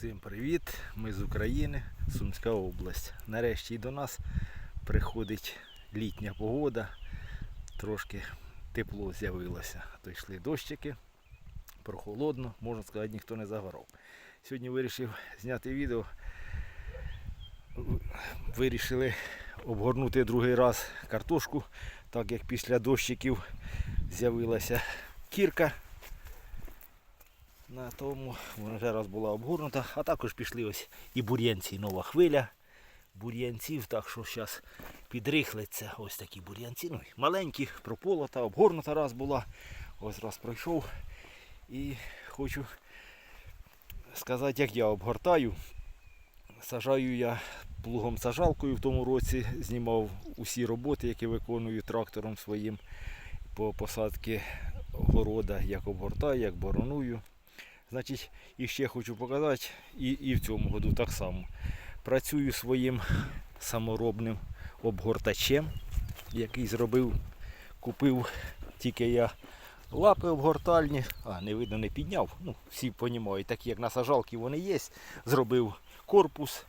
Всім привіт! Ми з України, Сумська область. Нарешті і до нас приходить літня погода. Трошки тепло з'явилося. То йшли дощики, прохолодно, можна сказати, ніхто не загорав. Сьогодні вирішив зняти відео. Вирішили обгорнути другий раз картошку, так як після дощиків з'явилася кірка на тому вона вже раз була обгорнута, а також пішли ось і бур'янці, нова хвиля бур'янців, так що зараз підрихлиться ось такі бур'янці. Ну, маленькі, прополота, обгорнута раз була. Ось раз пройшов. І хочу сказати, як я обгортаю. Сажаю я плугом сажалкою в тому році, знімав усі роботи, які виконую трактором своїм по посадці города, як обгортаю, як бороную. Значить, і ще хочу показати, і, і в цьому году так само. Працюю своїм саморобним обгортачем, який зробив, купив тільки я лапи обгортальні, а не видно, не підняв. Ну, всі розуміють, такі як на сажалки вони є. Зробив корпус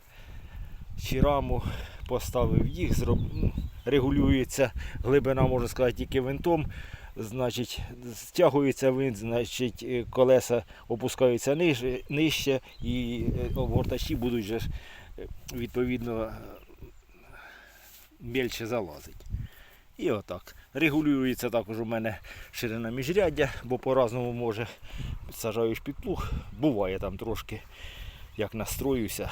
чи раму, поставив їх, зроб... ну, регулюється глибина, можна сказати, тільки винтом значить, стягується винт, значить, е, колеса опускаються нижче, нижче і е, обгортачі будуть же е, відповідно більше залазить. І отак. Регулюється також у мене ширина міжряддя, бо по-разному може сажаєш під плуг. Буває там трошки, як настроюся,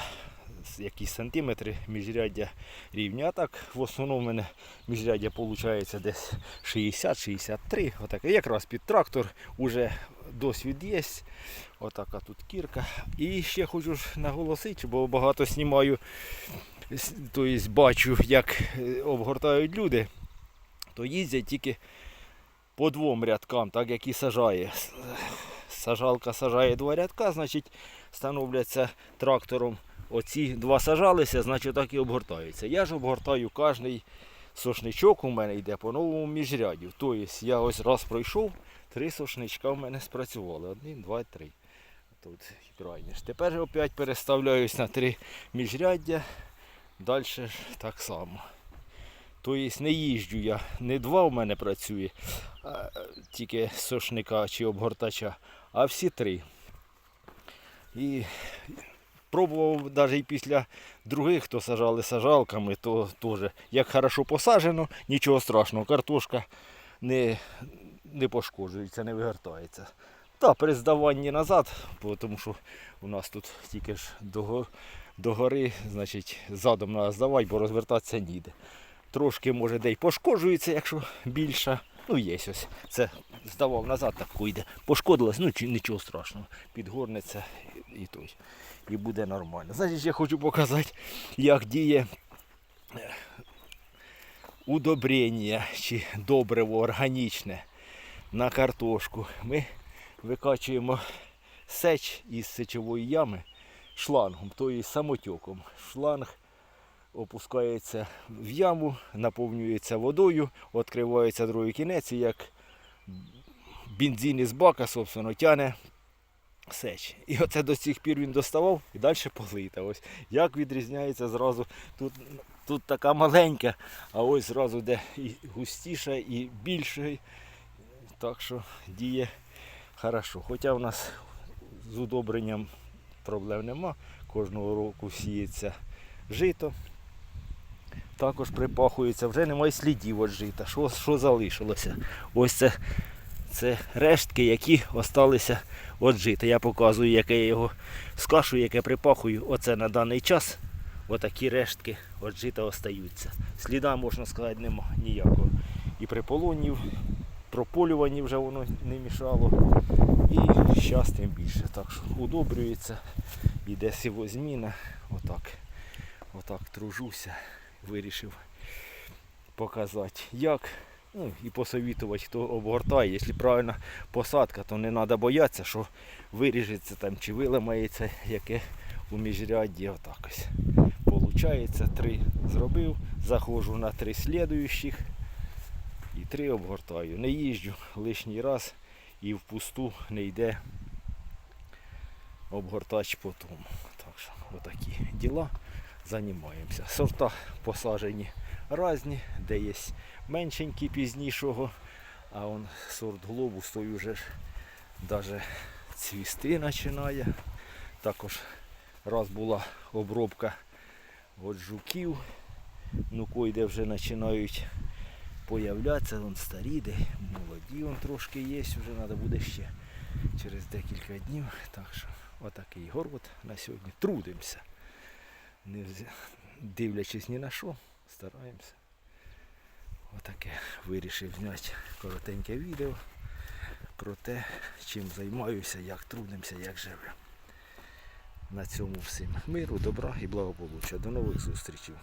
якісь сантиметри міжряддя рівня. А так в основному в мене міжряддя виходить десь 60-63. Отак. Якраз під трактор уже досвід є. Отака тут кірка. І ще хочу ж наголосити, бо багато знімаю, тобто бачу, як е, обгортають люди, то їздять тільки по двом рядкам, так як і сажає. Сажалка сажає два рядка, значить становляться трактором оці два сажалися, значить так і обгортаються. Я ж обгортаю кожний сошничок у мене йде по новому міжрядю. Тобто я ось раз пройшов, три сошничка в мене спрацювали. Один, два, три. Тут крайні. Тепер опять переставляюсь на три міжряддя. Далі так само. Тобто не їжджу я, не два в мене працює, а, тільки сошника чи обгортача, а всі три. І пробував навіть і після других, хто сажали сажалками, то теж як хорошо посаджено, нічого страшного, картошка не, не пошкоджується, не вигортається. Та при здаванні назад, тому що у нас тут тільки ж до, го- до гори, значить, задом треба здавати, бо розвертатися ніде. Трошки може де й пошкоджується, якщо більше. Ну, є ось. Це здавав назад, так йде. Пошкодилось, ну нічого страшного. Підгорнеться і, той. І буде нормально. Значить, я хочу показати, як діє е, удобрення чи добриво органічне на картошку. Ми викачуємо сеч із сечової ями шлангом, тобто самотеком. Шланг опускається в яму, наповнюється водою, відкривається другий кінець і як бензин із бака, собственно, тяне сеч. І оце до цих пір він доставав і далі полита. Ось як відрізняється зразу. Тут, тут така маленька, а ось зразу де і густіша, і більше. Так що діє хорошо. Хоча в нас з удобренням проблем нема. Кожного року сіється жито. Також припахується, вже немає слідів від жита. Що, що залишилося? Ось це, це рештки, які залишилися від жита. Я показую, яке я його скашую, яке припахую. Оце на даний час. Отакі рештки від жита остаються. Сліда, можна сказати, нема ніякого. І при полоні, прополюванні вже воно не мішало. І зараз тим більше. Так що удобрюється, іде сівозміна. Отак. Отак тружуся. Вирішив показати як. Ну, і посовітувати, хто обгортає. Якщо правильна посадка, то не треба боятися, що виріжеться там чи виламається яке у міжрядді. Отак. Получається, три зробив, заходжу на три слідуючих і три обгортаю. Не їжджу лишній раз і впусту не йде обгортач потім. Так що отакі діла займаємося. Сорта посаджені різні, де є меншенькі пізнішого, а он сорт глобус той ж даже цвісти починає. Також раз була обробка от жуків, ну койде вже починають появлятися, вон старі, де молоді вон трошки є, вже треба буде ще через декілька днів. Так що отакий город на сьогодні. Трудимося. Не дивлячись ні на що, стараємося. Отаке вирішив зняти коротеньке відео про те, чим займаюся, як трудимося, як живемо. На цьому всім миру, добра і благополуччя. До нових зустрічей.